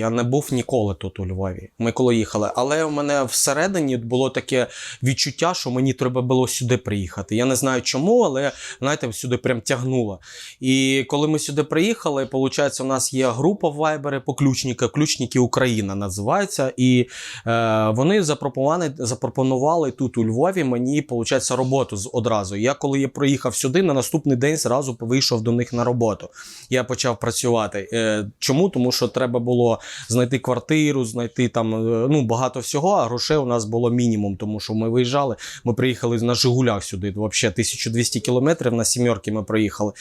Я не був ніколи тут у Львові. Ми коли їхали. Але у мене всередині було таке відчуття, що мені треба було сюди приїхати. Я не знаю чому, але знаєте, сюди прям тягнуло. І коли ми сюди приїхали, виходить, у нас є група в Viber поключника, ключники Україна називається. І е, вони запропонували, запропонували тут у Львові мені, виходить, роботу з одразу. Я коли я приїхав сюди, на наступний день зразу вийшов до них на роботу. Я почав працювати. Е, чому? Тому що треба було знайти квартиру, знайти там е, ну багато всього. А грошей у нас було мінімум, тому що ми виїжджали. Ми приїхали на Жигулях сюди. Взагалі 1200 кілометрів на сімерки ми проїхали.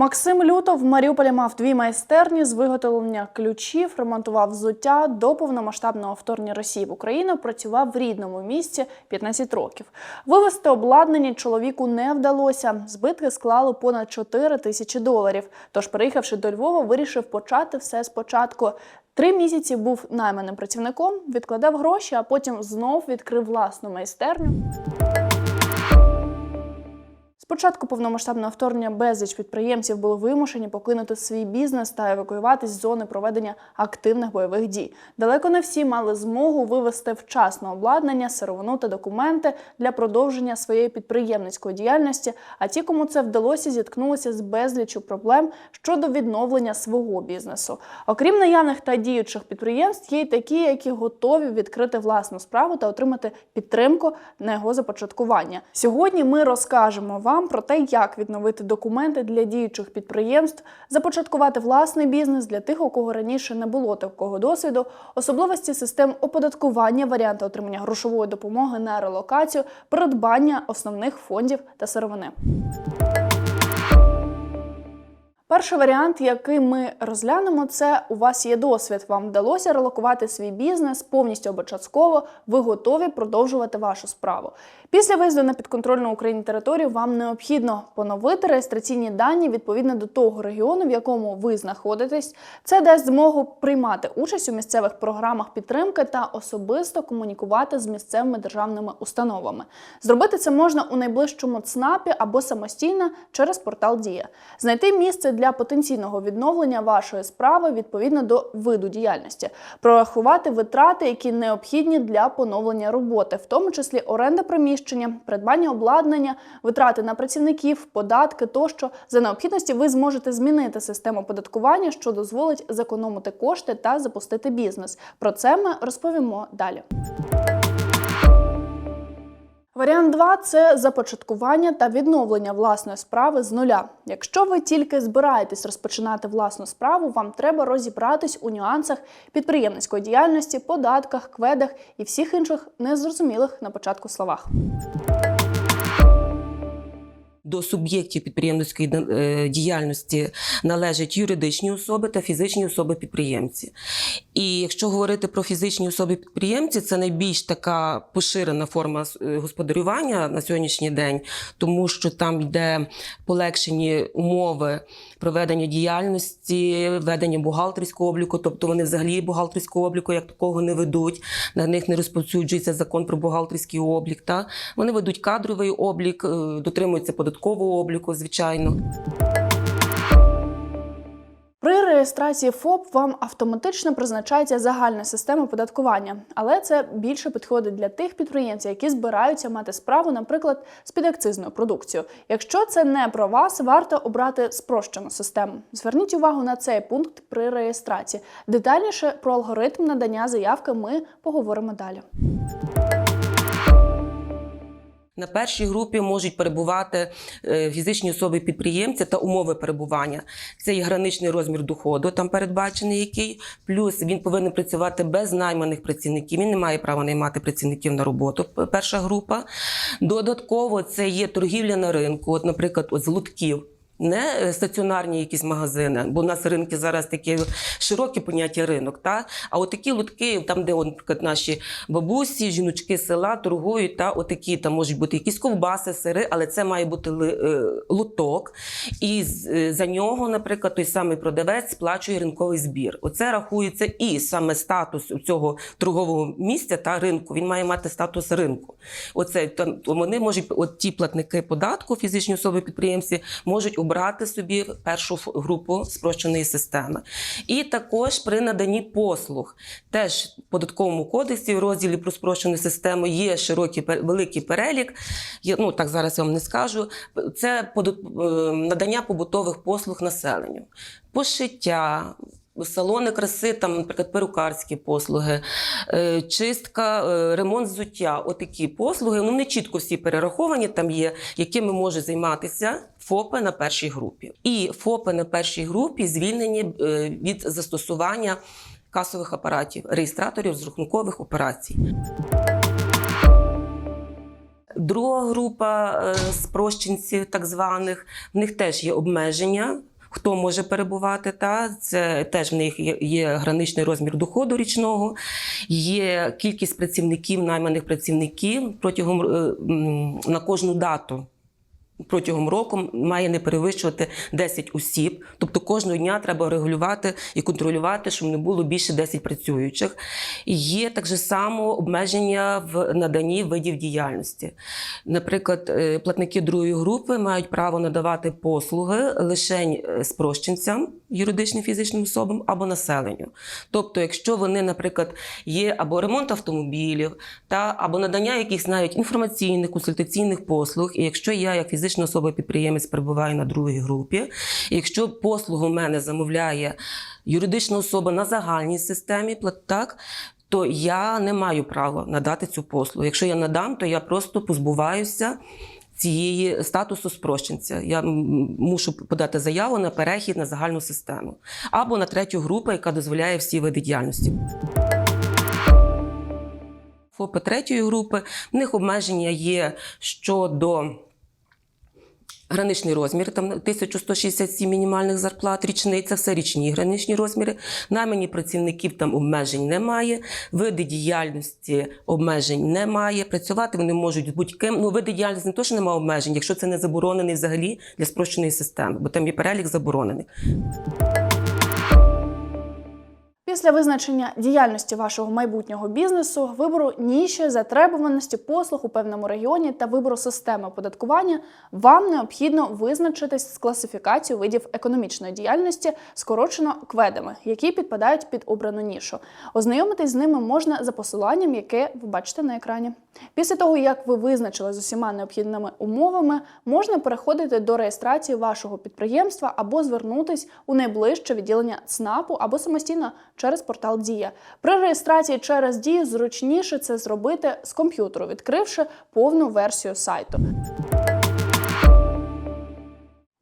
Максим Лютов в Маріуполі мав дві майстерні з виготовлення ключів, ремонтував взуття до повномасштабного вторгнення Росії в Україну. Працював в рідному місці 15 років. Вивезти обладнання чоловіку не вдалося. Збитки склали понад 4 тисячі доларів. Тож, приїхавши до Львова, вирішив почати все спочатку. Три місяці був найманим працівником, відкладав гроші, а потім знов відкрив власну майстерню. Спочатку повномасштабного вторгнення безліч підприємців були вимушені покинути свій бізнес та евакуюватись з зони проведення активних бойових дій. Далеко не всі мали змогу вивести вчасно обладнання, сировину та документи для продовження своєї підприємницької діяльності. А ті, кому це вдалося, зіткнулися з безліччю проблем щодо відновлення свого бізнесу. Окрім наявних та діючих підприємств, є й такі, які готові відкрити власну справу та отримати підтримку на його започаткування. Сьогодні ми розкажемо вам про те, як відновити документи для діючих підприємств, започаткувати власний бізнес для тих, у кого раніше не було такого досвіду, особливості систем оподаткування, варіанти отримання грошової допомоги на релокацію, придбання основних фондів та сировини. Перший варіант, який ми розглянемо, це у вас є досвід. Вам вдалося релокувати свій бізнес повністю або частково. Ви готові продовжувати вашу справу. Після виїзду на підконтрольну Україні територію вам необхідно поновити реєстраційні дані відповідно до того регіону, в якому ви знаходитесь. Це дасть змогу приймати участь у місцевих програмах підтримки та особисто комунікувати з місцевими державними установами. Зробити це можна у найближчому ЦНАПі або самостійно через портал Дія. Знайти місце для потенційного відновлення вашої справи відповідно до виду діяльності, прорахувати витрати, які необхідні для поновлення роботи, в тому числі оренда приміщення, придбання обладнання, витрати на працівників, податки тощо. За необхідності ви зможете змінити систему податкування, що дозволить зекономити кошти та запустити бізнес. Про це ми розповімо далі. Варіант 2 – це започаткування та відновлення власної справи з нуля. Якщо ви тільки збираєтесь розпочинати власну справу, вам треба розібратись у нюансах підприємницької діяльності, податках, кведах і всіх інших незрозумілих на початку словах. До суб'єктів підприємницької е, діяльності належать юридичні особи та фізичні особи-підприємці. І якщо говорити про фізичні особи-підприємці, це найбільш така поширена форма е, господарювання на сьогоднішній день, тому що там йде полегшені умови проведення діяльності, ведення бухгалтерського обліку, тобто вони взагалі бухгалтерського обліку як такого не ведуть. На них не розповсюджується закон про бухгалтерський облік. Та вони ведуть кадровий облік, е, дотримуються податкового обліку, звичайно. При реєстрації ФОП вам автоматично призначається загальна система податкування, але це більше підходить для тих підприємців, які збираються мати справу, наприклад, з підакцизною продукцією. Якщо це не про вас, варто обрати спрощену систему. Зверніть увагу на цей пункт при реєстрації. Детальніше про алгоритм надання заявки ми поговоримо далі. На першій групі можуть перебувати е, фізичні особи-підприємці та умови перебування. Це є граничний розмір доходу, там передбачений який. Плюс він повинен працювати без найманих працівників. Він не має права наймати працівників на роботу. Перша група. Додатково це є торгівля на ринку. От, наприклад, от з лутків. Не е, стаціонарні якісь магазини, бо у нас ринки зараз такі широкі поняття ринок, та а от такі лутки, там, де наприклад, наші бабусі, жіночки села торгують, та отакі там можуть бути якісь ковбаси, сири, але це має бути ли- е. І е, за нього, наприклад, той самий продавець сплачує ринковий збір. Оце рахується і саме статус цього торгового місця та ринку. Він має мати статус ринку. Оце там вони можуть, от ті платники податку, фізичні особи підприємці, можуть обрати собі першу групу спрощеної системи. І також при наданні послуг, теж в податковому кодексі в розділі про спрощену систему є широкий великий перелік. Є, ну так зараз я вам не скажу. Це е, надання побутових послуг населенню, пошиття. Салони краси, там, наприклад, перукарські послуги, е, чистка, е, ремонт взуття. Отакі послуги. Ну не чітко всі перераховані там є, якими може займатися ФОПи на першій групі. І ФОПи на першій групі звільнені е, від застосування касових апаратів, реєстраторів з рахункових операцій. Друга група спрощенців, так званих, в них теж є обмеження. Хто може перебувати, та це теж в них є, граничний розмір доходу річного, є кількість працівників, найманих працівників протягом е, на кожну дату. Протягом року має не перевищувати 10 осіб. Тобто кожного дня треба регулювати і контролювати, щоб не було більше 10 працюючих. Є так само обмеження в наданні видів діяльності. Наприклад, е, платники другої групи мають право надавати послуги лише спрощенцям, юридичним фізичним особам або населенню. Тобто, якщо вони, наприклад, є або ремонт автомобілів, та або надання якихось навіть інформаційних консультаційних послуг, і якщо я як фізична особа-підприємець перебуваю на другій групі, якщо послугу в мене замовляє юридична особа на загальній системі, так, то я не маю права надати цю послугу. Якщо я надам, то я просто позбуваюся. Цієї статусу спрощенця я мушу подати заяву на перехід на загальну систему або на третю групу, яка дозволяє всі види діяльності. ФОПи третьої групи в них обмеження є щодо Граничний розмір там 1167 мінімальних зарплат річний, це все річні граничні розміри. Наймені працівників там обмежень немає. Види діяльності обмежень немає. Працювати вони можуть будь-ким. Ну, види діяльності не то, що немає обмежень, якщо це не заборонений взагалі для спрощеної системи, бо там є перелік заборонених. Після визначення діяльності вашого майбутнього бізнесу, вибору ніші, затребуваності послуг у певному регіоні та вибору системи оподаткування, вам необхідно визначитись з класифікацією видів економічної діяльності, скорочено кведами, які підпадають під обрану нішу. Ознайомитись з ними можна за посиланням, яке ви бачите на екрані. Після того, як ви визначили з усіма необхідними умовами, можна переходити до реєстрації вашого підприємства або звернутись у найближче відділення ЦНАПу або самостійно через портал Дія. При реєстрації через Дію зручніше це зробити з комп'ютеру, відкривши повну версію сайту.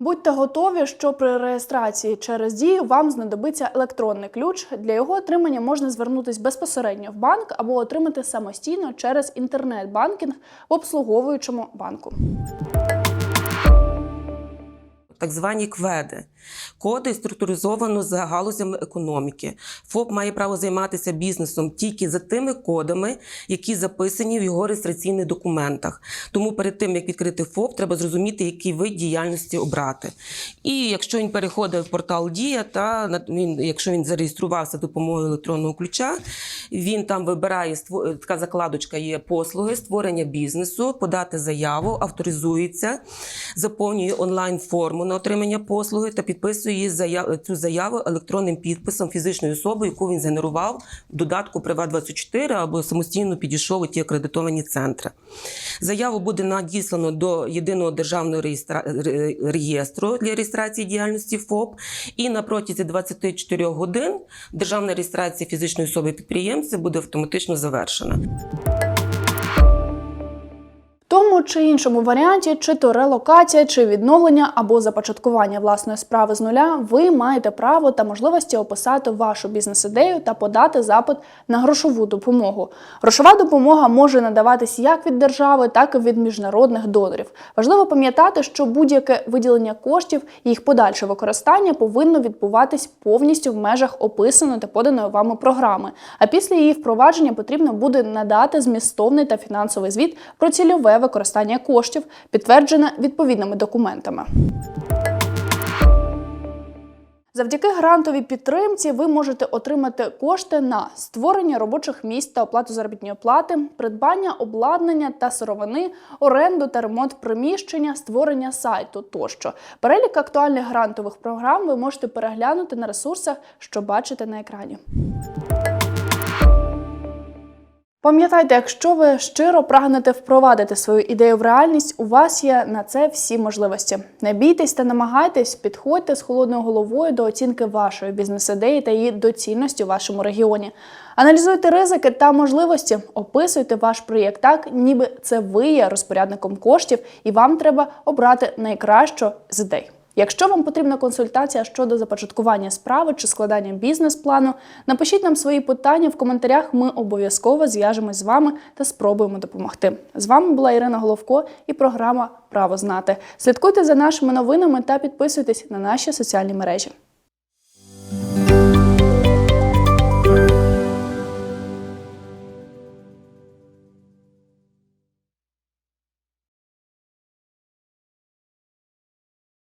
Будьте готові, що при реєстрації через дію вам знадобиться електронний ключ. Для його отримання можна звернутися безпосередньо в банк або отримати самостійно через інтернет-банкінг в обслуговуючому банку. Так звані кведи. Коди структуризовано за галузями економіки. ФОП має право займатися бізнесом тільки за тими кодами, які записані в його реєстраційних документах. Тому перед тим, як відкрити ФОП, треба зрозуміти, який вид діяльності обрати. І якщо він переходить в портал Дія, та він, якщо він зареєструвався допомогою електронного ключа, він там вибирає така закладочка є послуги, створення бізнесу, подати заяву, авторизується, заповнює онлайн форму на отримання послуги та підписує цю заяву електронним підписом фізичної особи, яку він згенерував в додатку Приват24 або самостійно підійшов у ті акредитовані центри. Заяву буде надіслано до єдиного державного реєстра... реєстру для реєстрації діяльності ФОП, і на протязі 24 годин державна реєстрація фізичної особи підприємця буде автоматично завершена. Тому чи іншому варіанті, чи то релокація, чи відновлення або започаткування власної справи з нуля, ви маєте право та можливості описати вашу бізнес-ідею та подати запит на грошову допомогу. Грошова допомога може надаватись як від держави, так і від міжнародних донорів. Важливо пам'ятати, що будь-яке виділення коштів і їх подальше використання повинно відбуватись повністю в межах описаної та поданої вами програми. А після її впровадження потрібно буде надати змістовний та фінансовий звіт про цільове використання коштів, підтверджене відповідними документами. Завдяки грантовій підтримці ви можете отримати кошти на створення робочих місць та оплату заробітної плати, придбання обладнання та сировини, оренду та ремонт приміщення, створення сайту тощо. Перелік актуальних грантових програм ви можете переглянути на ресурсах, що бачите на екрані. Пам'ятайте, якщо ви щиро прагнете впровадити свою ідею в реальність, у вас є на це всі можливості. Не бійтесь та намагайтесь, підходьте з холодною головою до оцінки вашої бізнес-ідеї та її доцільності у вашому регіоні. Аналізуйте ризики та можливості, описуйте ваш проєкт так, ніби це ви є розпорядником коштів, і вам треба обрати найкращу з ідей. Якщо вам потрібна консультація щодо започаткування справи чи складання бізнес-плану, напишіть нам свої питання в коментарях. Ми обов'язково зв'яжемось з вами та спробуємо допомогти. З вами була Ірина Головко і програма Право знати. Слідкуйте за нашими новинами та підписуйтесь на наші соціальні мережі.